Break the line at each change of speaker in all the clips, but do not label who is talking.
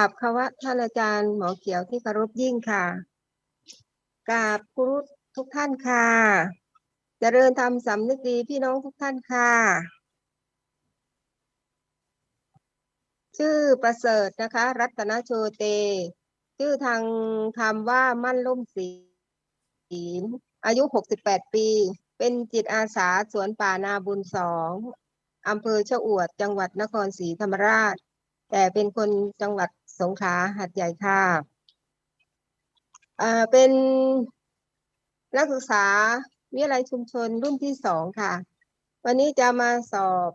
กราบคำว่าท่านอาจารย์หมอเขียวที่เคารพยิ่งค่ะกราบครูทุกท่านค่ะ เจริญธรรมสำนึกดีพี่น้องทุกท่านค่ะ ชื่อประเสริฐนะคะ รัตนโชเต ชื่อทางคำว่ามั่นล่มศีลอายุ 68 ปี เป็นจิตอาสาสวนป่านาบุญสองอำเภอชะอวดจังหวัดนครศรีธรรมราช แต่เป็นคนจังหวัดสงขลาหัดใหญ่ค่ะอ่าเป็นนักศึกษาวิทยาลัยชุมชนรุ่นที่สองค่ะ วันนี้จะมาสอบ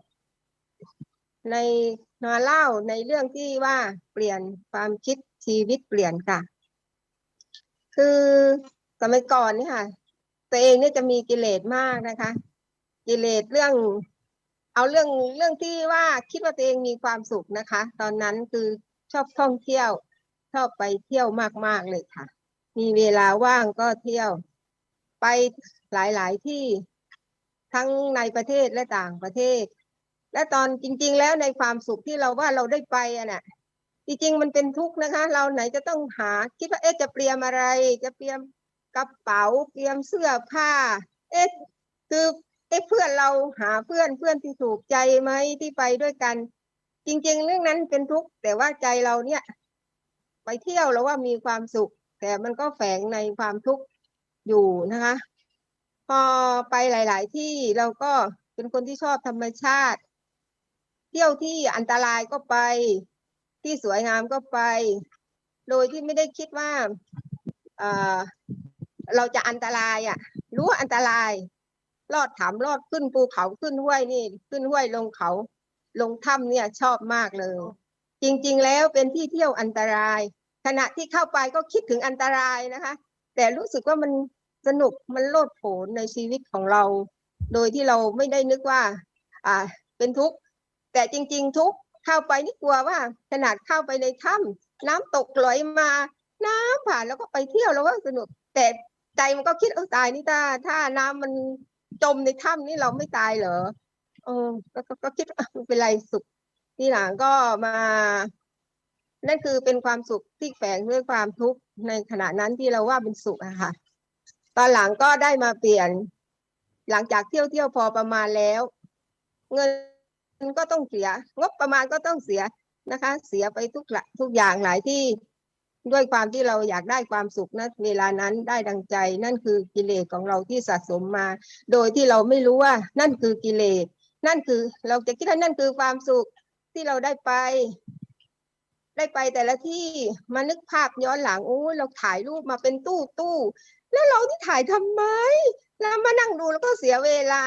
ในมาเล่าในเรื่องที่ว่าเปลี่ยนความคิดชีวิตเปลี่ยนค่ะ คือสมัยก่อนนี่ค่ะ ตัวเองเนี่ยจะมีกิเลสมากนะคะ กิเลสเรื่อง เอาเรื่องเรื่องที่ว่าคิดว่าตัวเองมีความสุขนะคะ ตอนนั้นคือชอบท่องเที่ยว ชอบไปเที่ยวมากๆเลยค่ะ มีเวลาว่างก็เที่ยว ไปหลายๆที่ทั้งในประเทศและต่างประเทศ และตอนจริง ๆ แล้วในความสุขที่เราว่าเราได้ไปอะน่ะจริงๆมันเป็นทุกข์นะคะ เราไหนจะต้องหาคิดว่าเอ๊ะจะเตรียมอะไร จะเตรียมกระเป๋าเตรียมเสื้อผ้า เอ๊ะคือ อ๊ะเพื่อนเราหาเพื่อนเพื่อนที่ถูกใจไหมที่ไปด้วยกัน จริง ๆ เรื่องนั้นเป็นทุกข์แต่ว่าใจเราเนี่ย ไปเที่ยวแล้วว่ามีความสุข แต่มันก็แฝงในความทุกข์อยู่นะคะ พอไปหลาย ๆ ที่เราก็เป็นคนที่ชอบธรรมชาติ เที่ยวที่อันตรายก็ไป ที่สวยงามก็ไป โดยที่ไม่ได้คิดว่าเเราจะอันตรายอะ รู้อันตราย ลอดถามลอดขึ้นภูเขาขึ้นห้วยนี่ ขึ้นห้วยลงเขา ลงถ้ำเนี่ยชอบมากเลย จริงๆแล้วเป็นที่เที่ยวอันตราย ขณะที่เข้าไปก็คิดถึงอันตรายนะคะ แต่รู้สึกว่ามันสนุกมันโลดโผนในชีวิตของเรา โดยที่เราไม่ได้นึกว่า อ่า เป็นทุกข์แต่จริง ๆ ทุกข์เข้าไปนี่กลัวว่า ขนาดเข้าไปในถ้ำน้ำตกไหลมา น้ำผ่านแล้วก็ไปเที่ยวแล้วว่าสนุก แต่ใจมันก็คิดเออตายนี่ถ้าถ้าน้ำมัน จมในถ้ำนี่เราไม่ตายเหรอเออก็ก็ก็คิดว่าเป็นไรสุขที่หลังก็มา นั่นคือเป็นความสุขที่แฝงด้วยความทุกข์ในขณะนั้นที่เราว่าเป็นสุขอะค่ะ ตอนหลังก็ได้มาเปลี่ยน หลังจากเที่ยวเที่ยวพอประมาณแล้ว เงินก็ต้องเสีย งบประมาณก็ต้องเสียนะคะ เสียไปทุกละทุกอย่างหลายที่ ด้วยความที่เราอยากได้ความสุขนะเวลานั้นได้ดังใจ นั่นคือกิเลสของเราที่สะสมมา โดยที่เราไม่รู้ว่า นั่นคือกิเลส นั่นคือเราจะคิดว่านั่นคือความสุขที่เราได้ไป ได้ไปแต่ละที่มานึกภาพย้อนหลังโอ้ยเราถ่ายรูปมาเป็นตู้ตู้แล้วเราที่ถ่ายทำไมแล้วมานั่งดูแล้วก็เสียเวลา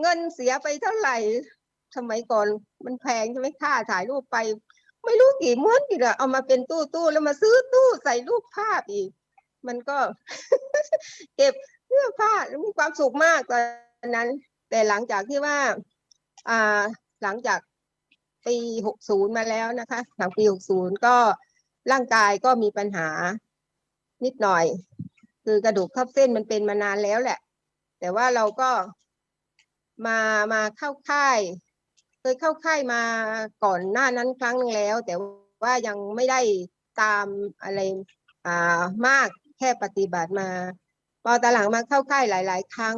เงินเสียไปเท่าไหร่สมัยก่อนมันแพงใช่ไหมค่าถ่ายรูปไป ไม่รู้กี่ม้วนกี่อะเอามาเป็นตู้ตู้แล้วมาซื้อตู้ใส่รูปภาพอีก มันก็ เก็บเสื้อผ้าแล้วมีความสุขมากตอนนั้น แต่หลังจากที่ว่า อ่า หลังจากปีหกศูนย์มาแล้วนะคะหลังปีหกศูนย์ก็ร่างกายก็มีปัญหานิดหน่อย คือกระดูกทับเส้นมันเป็นมานานแล้วแหละ แต่ว่าเราก็มามาเข้าค่าย เคยเข้าค่ายมาก่อนหน้านั้นครั้งหนึงแล้ว แต่ว่ายังไม่ได้ตามอะไรอ่ามากแค่ปฏิบัติมา พอตอนหลังมาเข้าค่ายหลาย ๆ ครั้ง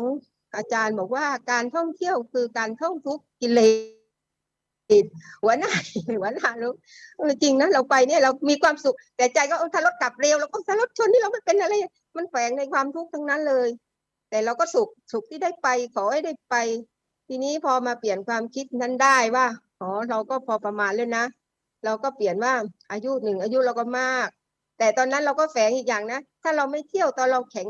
อาจารย์บอกว่าการท่องเที่ยวคือการท่องทุกกิเลสหัวหน้าหัวหน้ารู้จริงนะเราไปเนี่ยเรามีความสุข แต่ใจก็เออถ้ารถกลับเร็วเราก็ถ้ารถชนนี่เราไม่เป็นอะไร มันแฝงในความทุกข์ทั้งนั้นเลย แต่เราก็สุขสุขที่ได้ไปขอให้ได้ไป ทีนี้พอมาเปลี่ยนความคิดนั้นได้ว่าอ๋อเราก็พอประมาณเลยนะ เราก็เปลี่ยนว่าอายุหนึ่งอายุเราก็มาก แต่ตอนนั้นเราก็แฝงอีกอย่างนะ ถ้าเราไม่เที่ยวตอนเราแข็ง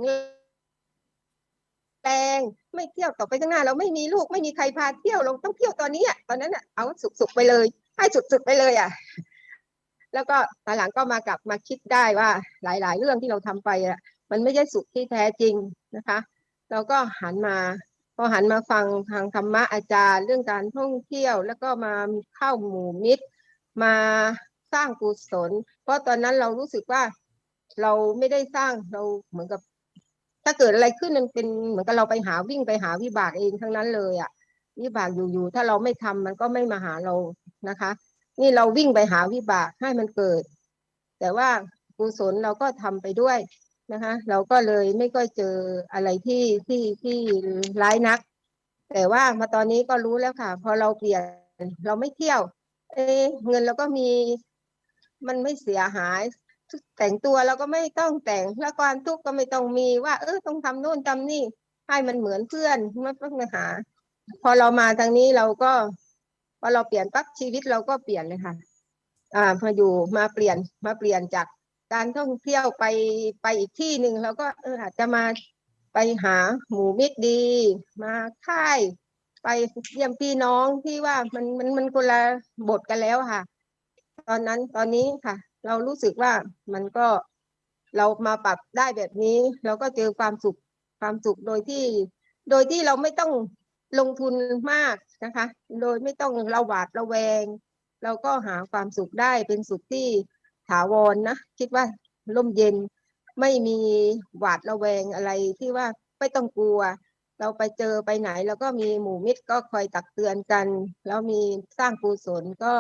แรงไม่เที่ยวต่อไปข้างหน้า เราไม่มีลูกไม่มีใครพาเที่ยวเราต้องเที่ยวตอนนี้อะตอนนั้นอะเอาสุกๆไปเลย ให้สุดๆไปเลยอะแล้วก็ตอนหลังก็มากลับมาคิดได้ว่า หลาย ๆ เรื่องที่เราทำไปอะมันไม่ใช่สุขที่แท้จริงนะคะ เราก็หันมา อหันมาฟังทางธรรมะอาจารย์ เรื่องการท่องเที่ยว แล้วก็มาเข้าหมู่มิตร มาสร้างกุศล เพราะตอนนั้นเรารู้สึกว่าเราไม่ได้สร้างเราเหมือนกับ ถ้าเกิดอะไรขึ้นมันเป็นเหมือนกับเราไปหาวิ่งไปหาวิบากเองทั้งนั้นเลยอะวิบากอยู่ๆถ้าเราไม่ทำมันก็ไม่มาหาเรานะคะ นี่เราวิ่งไปหาวิบากให้มันเกิด แต่ว่ากุศลเราก็ทำไปด้วย นะคะ เราก็เลยไม่ก็เจออะไรที่ที่ที่ร้ายนัก แต่ว่ามาตอนนี้ก็รู้แล้วค่ะ พอเราเปลี่ยนเราไม่เที่ยว เอเงินเราก็มี มันไม่เสียหายแต่งตัวเราก็ไม่ต้องแต่งแล้วความทุกข์ก็ไม่ต้องมีว่า เออต้องทำโน่นทำนี่ให้มันเหมือนเพื่อนไม่ต้องหา พอเรามาทางนี้เราก็พอเราเปลี่ยนปั๊บชีวิตเราก็เปลี่ยนเลยค่ะ อ่าพออยู่มาเปลี่ยนมาเปลี่ยนจาก การท่องเที่ยวไปไปอีกที่หนึ่งเราก็เอออาจจะมาไปหาหมู่มิตรดี มาค่าย ไปเยี่ยมพี่น้องที่ว่ามันมันมันคนละบทกันแล้วค่ะ ตอนนั้นตอนนี้ค่ะ เรารู้สึกว่ามันก็เรามาปรับได้แบบนี้ เราก็เจอความสุขความสุขโดยที่ โดยที่เราไม่ต้องลงทุนมากนะคะ โดยไม่ต้องระหวาดระแวง เราก็หาความสุขได้เป็นสุขที่ ถาวรนะคิดว่าร่มเย็นไม่มีหวาดระแวงอะไรที่ว่าไม่ต้องกลัว เราไปเจอไปไหน แล้วก็มีหมู่มิตรก็คอยตักเตือนกัน แล้วมีสร้างกุศลก็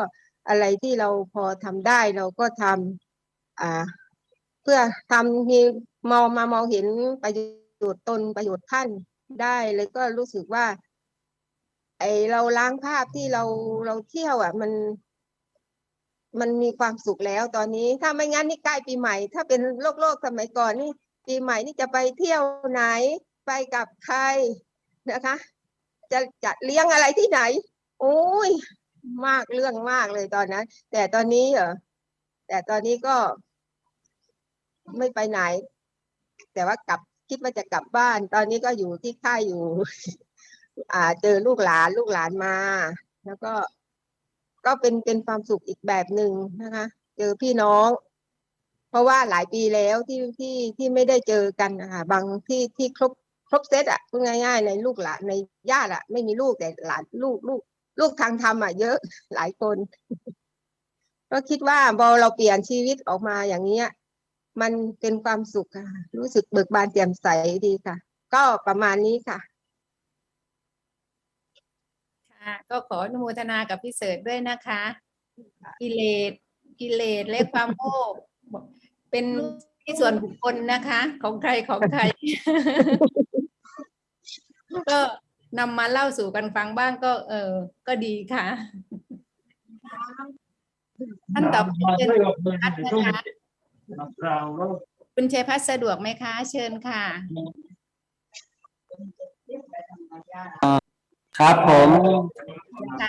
อะไรที่เราพอทำได้เราก็ทำอ่าเพื่อทำมีมองมามองเห็นประโยชน์ตนประโยชน์ท่านได้เลยก็รู้สึกว่า ไอเราล้างภาพที่เราเราเที่ยวอะ มัน มันมีความสุขแล้วตอนนี้ ถ้าไม่งั้นนี่ใกล้ปีใหม่ ถ้าเป็นโลกโลกสมัยก่อนนี่ ปีใหม่นี่จะไปเที่ยวไหนไปกับใครนะคะ จะจะเลี้ยงอะไรที่ไหนโอ้ยมากเรื่องมากเลยตอนนั้น แต่ตอนนี้เหรอแต่ตอนนี้ก็ ไม่ไปไหน แต่ว่ากลับคิดว่าจะกลับบ้าน ตอนนี้ก็อยู่ที่ค่ายอยู่ อ่า เจอลูกหลานลูกหลานมา แล้วก็ ก็เป็นเป็นความสุขอีกแบบหนึ่งนะคะ เจอพี่น้อง เพราะว่าหลายปีแล้วที่ที่ที่ไม่ได้เจอกันนะคะบางที่ที่ครบครบเซตอะพูดง่ายๆ ในลูกหลานในญาติอะ ไม่มีลูกแต่หลานลูกลูก ลูกทางธรรมอะเยอะหลายคน ก็คิดว่าพอเราเปลี่ยนชีวิตออกมาอย่างเนี้ย มันเป็นความสุขค่ะ รู้สึกเบิกบานแจ่มใสดีค่ะ ก็ประมาณนี้ค่ะ
ค่ะ ก็ขออนุโมทนากับพี่เสิร์ชด้วยนะคะ กิเลสกิเลสและความโง่เป็นที่ส่วนบุคคลนะคะ ของใครของใคร ก็นำมาเล่าสู่กันฟังบ้างก็ เออ ก็ดีค่ะท่านต่อไปเป็นพัฒนะคะคุณชัยพัฒน์สะดวกไหมคะ เชิญค่ะ
ครับผม
ค่ะ